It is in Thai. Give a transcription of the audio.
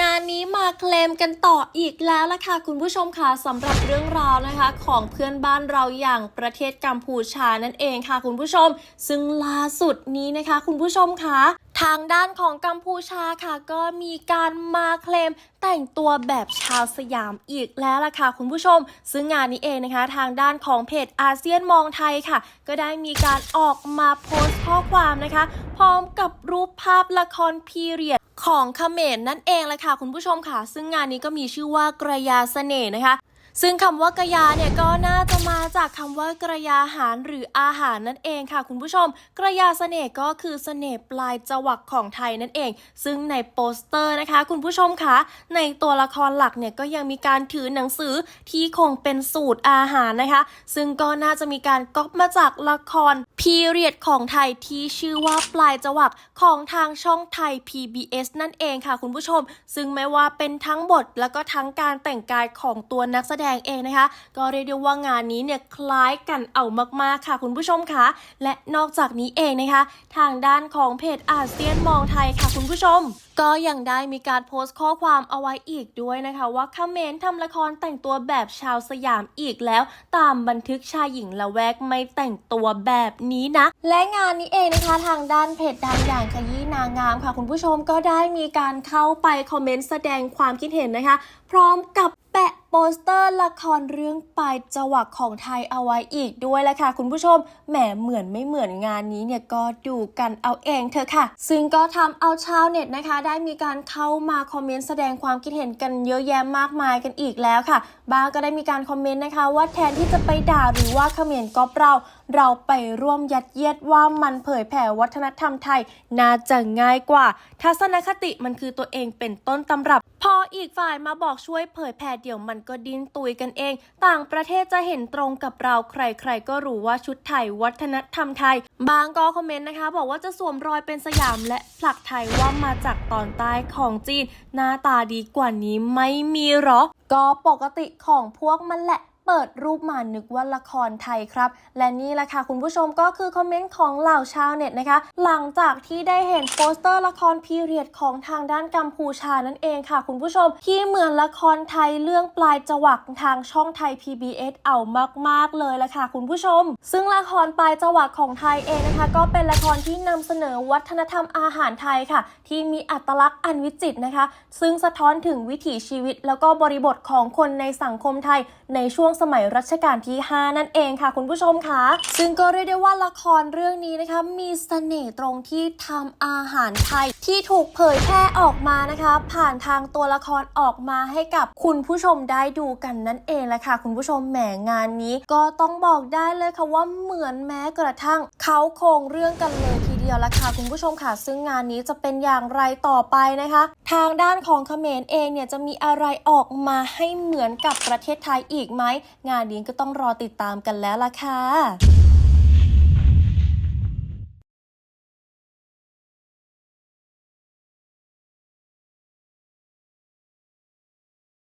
งานนี้มาเคลมกันต่ออีกแล้วล่ะค่ะ คุณผู้ชมค่ะสำหรับเรื่องราวนะคะ ของเพื่อนบ้านเราอย่างประเทศกัมพูชานั่นเองค่ะ คุณผู้ชม ซึ่งล่าสุดนี้นะคะ คุณผู้ชมค่ะ ทางด้านของกัมพูชาค่ะ ก็มีการมาเคลมแต่งตัวแบบชาวสยามอีกแล้วล่ะค่ะคุณผู้ชม ซึ่งงานนี้เองนะคะ ทางด้านของเพจอาเซียนมองไทยค่ะ ก็ได้มีการออกมาโพสต์ข้อความนะคะ พร้อมกับรูปภาพละครพีเรียดของเขมรนั่นเองแหละค่ะคุณผู้ชมค่ะ ซึ่งงานนี้ก็มีชื่อว่ากระยาเสน่ห์นะคะ ซึ่งคำว่ากระยาเนี่ยก็น่าจะมาจากคำว่ากระยาหารหรืออาหารนั่นเองค่ะ คุณผู้ชม กระยาเสน่ห์ก็คือเสน่ห์ปลายจวักของไทยนั่นเอง ซึ่งในโปสเตอร์นะคะ คุณผู้ชมคะในตัวละครหลักเนี่ยก็ยังมีการถือหนังสือที่คงเป็นสูตรอาหารนะคะ ซึ่งก็น่าจะมีการก๊อปมาจากละครพีเรียดของไทยที่ชื่อว่าปลายจวักของทางช่องไทย PBS นั่นเองค่ะ คุณผู้ชม ซึ่งไม่ว่าเป็นทั้งบทแล้วก็ทั้งการแต่งกายของตัวนักแสดงเองนะคะ ก็เรียกได้ว่างานนี้เนี่ยคล้ายกันเอามากๆค่ะคุณผู้ชมคะและนอกจากนี้เองนะคะ ทางด้านของเพจอาเซียนมองไทยค่ะคุณผู้ชม ก็ยังได้มีการโพสต์ข้อความเอาไว้อีกด้วยนะคะว่าคอมเมนทำละครแต่งตัวแบบชาวสยามอีกแล้ว ตามบันทึกชายหญิงละแวกไม่แต่งตัวแบบนี้นะ และงานนี้เองนะคะทางด้านเพจดังอย่างขยี้นางงามค่ะ คุณผู้ชมก็ได้มีการเข้าไปคอมเมนต์แสดงความคิดเห็นนะคะ พร้อมกับ โปสเตอร์ละครเรื่องปลายจวักของไทยเอาไว้อีกด้วยแหละค่ะ คุณผู้ชมแหมเหมือนไม่เหมือนงานนี้เนี่ยก็ดูกันเอาเองเถอะค่ะ ซึ่งก็ทำเอาชาวเน็ตนะคะ ได้มีการเข้ามาคอมเมนต์แสดงความคิดเห็นกันเยอะแยะมากมายกันอีกแล้วค่ะ บางก็ได้มีการคอมเมนต์นะคะว่าแทนที่จะไปด่าหรือว่าเขมรก๊อปเรา เราไปร่วมยัดเยียดว่ามันเผยแผ่วัฒนธรรมไทยน่าจะง่ายกว่า ทัศนคติมันคือตัวเองเป็นต้นตำรับ พออีกฝ่ายมาบอกช่วยเผยแผ่เดี๋ยวมันก็ดิ้นตุยกันเอง ต่างประเทศจะเห็นตรงกับเราใครๆ ก็รู้ว่าชุดไทยวัฒนธรรมไทย บางก็คอมเมนต์นะคะ บอกว่าจะสวมรอยเป็นสยามและผลักไทยว่ามาจากตอนใต้ของจีน หน้าตาดีกว่านี้ไม่มีหรอ ก็ปกติของพวกมันแหละ เปิดรูปมานึกว่าละครไทยครับ และนี่แหละค่ะคุณผู้ชมก็คือคอมเมนต์ของเหล่าชาวเน็ตนะคะ หลังจากที่ได้เห็นโปสเตอร์ละครพีเรียดของทางด้านกัมพูชานั่นเองค่ะ คุณผู้ชม ที่เหมือนละครไทยเรื่องปลายจวักทางช่องไทย PBS เอามาก ๆ เลยละค่ะคุณผู้ชม ซึ่งละครปลายจวักของไทยเองนะคะ ก็เป็นละครที่นำเสนอวัฒนธรรมอาหารไทยค่ะ ที่มีอัตลักษณ์อันวิจิตรนะคะ ซึ่งสะท้อนถึงวิถีชีวิต แล้วก็บริบทของคนในสังคมไทยในช่วงสมัยรัชกาลที่ 5 นั่นเองค่ะ คุณผู้ชมคะซึ่งก็เรียกได้ว่าละครเรื่องนี้นะคะ มีเสน่ห์ตรงที่ทำอาหารไทย ที่ถูกเผยแพร่ออกมานะคะ ผ่านทางตัวละครออกมาให้กับคุณผู้ชมได้ดูกันนั่นเองแหละค่ะ คุณผู้ชมแหมงานนี้ ก็ต้องบอกได้เลยค่ะว่าเหมือนแม้กระทั่งเขาโครงเรื่องกันเลยที เดียวละค่ะคุณผู้ชมค่ะ ซึ่งงานนี้จะเป็นอย่างไรต่อไปนะคะ ทางด้านของเขมรเองเนี่ยจะมีอะไรออกมาให้เหมือนกับประเทศไทยอีกไหม งานนี้ก็ต้องรอติดตามกันแล้วล่ะค่ะ